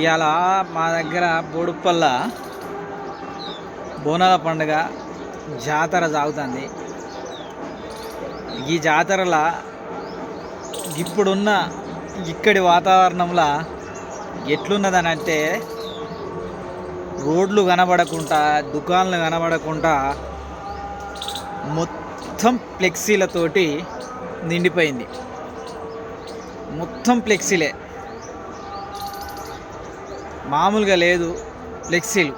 ఇవాళ మా దగ్గర బోడుప్పల్ల బోనాల పండుగ జాతర సాగుతుంది. ఈ జాతరల ఇప్పుడున్న ఇక్కడి వాతావరణంలో ఎట్లున్నదని అంటే రోడ్లు కనబడకుండా దుకాణాలు కనబడకుండా మొత్తం ఫ్లెక్సీలతోటి నిండిపోయింది. మొత్తం ఫ్లెక్సీలే. మామూలుగా లేదు ఫ్లెక్సీలు.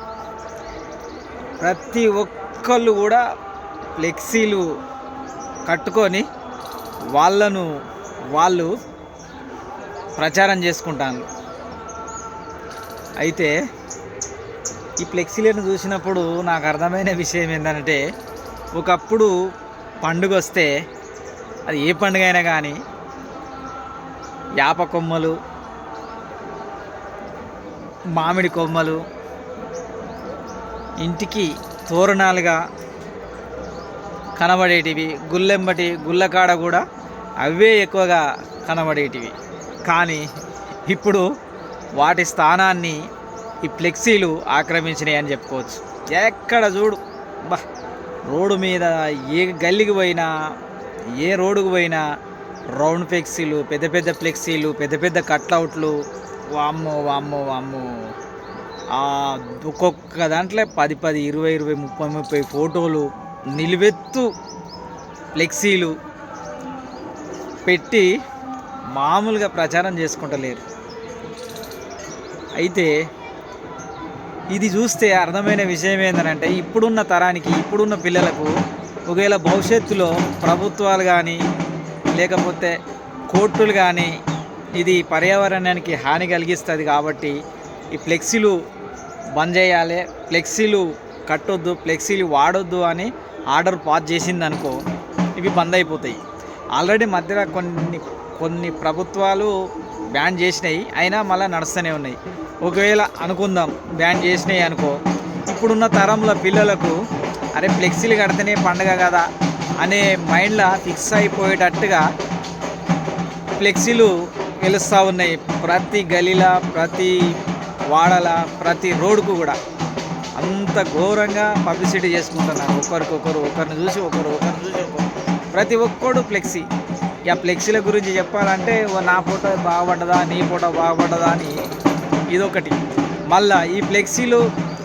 ప్రతి ఒక్కళ్ళు కూడా ఫ్లెక్సీలు కట్టుకొని వాళ్ళను వాళ్ళు ప్రచారం చేసుకుంటాను. అయితే ఈ ఫ్లెక్సీలను చూసినప్పుడు నాకు అర్థమైన విషయం ఏంటంటే ఒకప్పుడు పండుగ వస్తే అది ఏ పండుగ అయినా కానీ యాప కొమ్మలు మామిడి కొమ్మలు ఇంటికి తోరణాలుగా కనబడేటివి గుల్లెంబటి గుల్లకాడ కూడా అవే ఎక్కువగా కనబడేటివి. కానీ ఇప్పుడు వాటి స్థానాన్ని ఈ ఫ్లెక్సీలు ఆక్రమించినాయి అని చెప్పుకోవచ్చు. ఎక్కడ చూడు. బా రోడ్డు మీద ఏ గల్లికి పోయినా ఏ రోడ్డుకు పోయినా రౌండ్ ఫ్లెక్సీలు పెద్ద పెద్ద ఫ్లెక్సీలు పెద్ద పెద్ద కట్అవుట్లు వామ్మో వామ్మో వామ్మో. ఆ ఒక్కొక్క దాంట్లో పది పది ఇరవై ఇరవై ముప్పై ముప్పై ఫోటోలు నిలువెత్తు ఫ్లెక్సీలు పెట్టి మామూలుగా ప్రచారం చేసుకుంటలేరు. అయితే ఇది చూస్తే అర్థమైన విషయం ఏంటంటే ఇప్పుడున్న తరానికి ఇప్పుడున్న పిల్లలకు ఒకవేళ భవిష్యత్తులో ప్రభుత్వాలు కానీ లేకపోతే కోర్టులు కానీ ఇది పర్యావరణానికి హాని కలిగిస్తుంది కాబట్టి ఈ ఫ్లెక్సీలు బంద్ చేయాలి. ఫ్లెక్సీలు కట్టొద్దు ఫ్లెక్సీలు వాడొద్దు అని ఆర్డర్ పాస్ చేసింది అనుకో ఇవి బంద్ అయిపోతాయి. ఆల్రెడీ మధ్యలో కొన్ని కొన్ని ప్రభుత్వాలు బ్యాన్ చేసినాయి. అయినా మళ్ళీ నడుస్తూనే ఉన్నాయి. ఒకవేళ అనుకుందాం బ్యాన్ చేసినాయి అనుకో ఇప్పుడున్న తరంలో పిల్లలకు అరే ఫ్లెక్సీలు కడితేనే పండగ కదా అనే మైండ్లో ఫిక్స్ అయిపోయేటట్టుగా ఫ్లెక్సీలు తెలుస్తూ ఉన్నాయి. ప్రతి గలీల ప్రతి వాడల ప్రతి రోడ్కు కూడా అంత ఘోరంగా పబ్లిసిటీ చేసుకుంటున్నారు. ఒకరికొకరు ఒకరిని చూసి ఒకరు ఒకరిని చూసి ఒకరు. ప్రతి ఒక్కడు ఫ్లెక్సీ. ఇక ఫ్లెక్సీల గురించి చెప్పాలంటే నా ఫోటో బాగుపడ్డదా నీ ఫోటో బాగుపడ్డదా అని ఇదొకటి. మళ్ళా ఈ ఫ్లెక్సీలు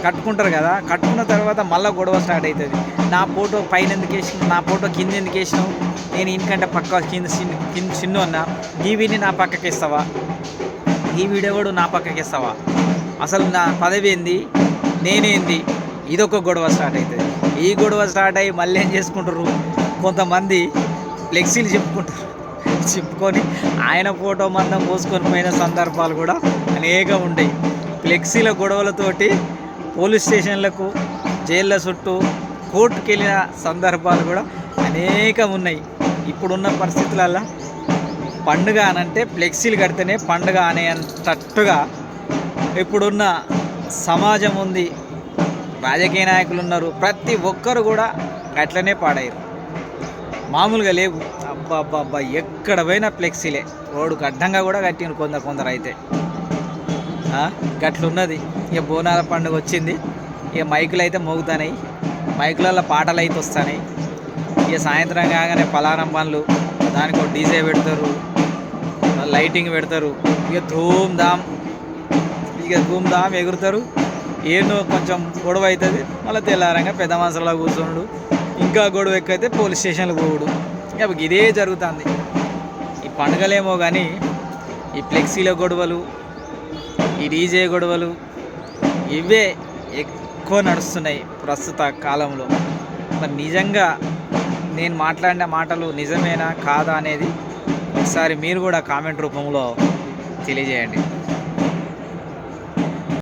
కట్టుకుంటారు కదా కట్టుకున్న తర్వాత మళ్ళీ గొడవ స్టార్ట్ అవుతుంది. నా ఫోటో పైన ఎందుకు వేసినావు? నా ఫోటో కింద ఎందుకు వేసినావు? నేను ఇంకంటే పక్క కింద చిన్న కింద చిన్న ఉన్నా ఈ నా పక్కకి ఇస్తావా ఈ వీడియో కూడా నా పక్కకి ఇస్తావా అసలు నా పదవి ఏంది? నేనేంది ఇదొక గొడవ స్టార్ట్ అవుతుంది. ఈ గొడవ స్టార్ట్ అయ్యి మళ్ళీ ఏం చేసుకుంటారు? కొంతమంది ఫ్లెక్సీలు చెప్పుకుంటారు. చెప్పుకొని ఆయన ఫోటో మందం పోసుకొని పోయిన సందర్భాలు కూడా అనేకం ఉంటాయి. ఫ్లెక్సీల గొడవలతోటి పోలీస్ స్టేషన్లకు జైళ్ళ చుట్టూ కోర్టుకు వెళ్ళిన సందర్భాలు కూడా అనేకం ఉన్నాయి. ఇప్పుడున్న పరిస్థితులలో పండుగ అనంటే ఫ్లెక్సీలు కడితేనే పండుగ అనేటట్టుగా ఇప్పుడున్న సమాజం ఉంది. రాజకీయ నాయకులు ఉన్నారు. ప్రతి ఒక్కరు కూడా అట్లనే పాడయ్యారు. మామూలుగా లేవు. అబ్బా అబ్బా అబ్బా ఎక్కడ పోయినా ఫ్లెక్సీలే. రోడ్డుకు అడ్డంగా కూడా కట్టిన కొందరు కొందరు అయితే. గట్లున్నది. ఇక బోనాల పండుగ వచ్చింది. ఇక మైకులు అయితే మోగుతున్నాయి మైకులలో పాటలు అయితే వస్తున్నాయి ఇక సాయంత్రం కాగానే పలారం పనులు. దానికి ఒక డీజే పెడతారు. లైటింగ్ పెడతారు. ఇక ధూమ్ ధామ్ ఇక ధూమ్ ధామ్ ఎగురుతారు. ఏను కొంచెం గొడవ అవుతుంది మళ్ళీ తెల్లారంగా పెద్ద మనసులో కూర్చోడు ఇంకా గొడవ ఎక్కైతే పోలీస్ స్టేషన్లు పోవుడు. ఇక ఇదే జరుగుతుంది. ఈ పండుగలేమో కానీ ఈ ఫ్లెక్సీల గొడవలు ఈ డీజే గొడవలు ఇవే ఎక్కువ నడుస్తున్నాయి ప్రస్తుత కాలంలో. మరి నిజంగా నేను మాట్లాడిన మాటలు నిజమేనా కాదా అనేది ఒకసారి మీరు కూడా కామెంట్ రూపంలో తెలియజేయండి.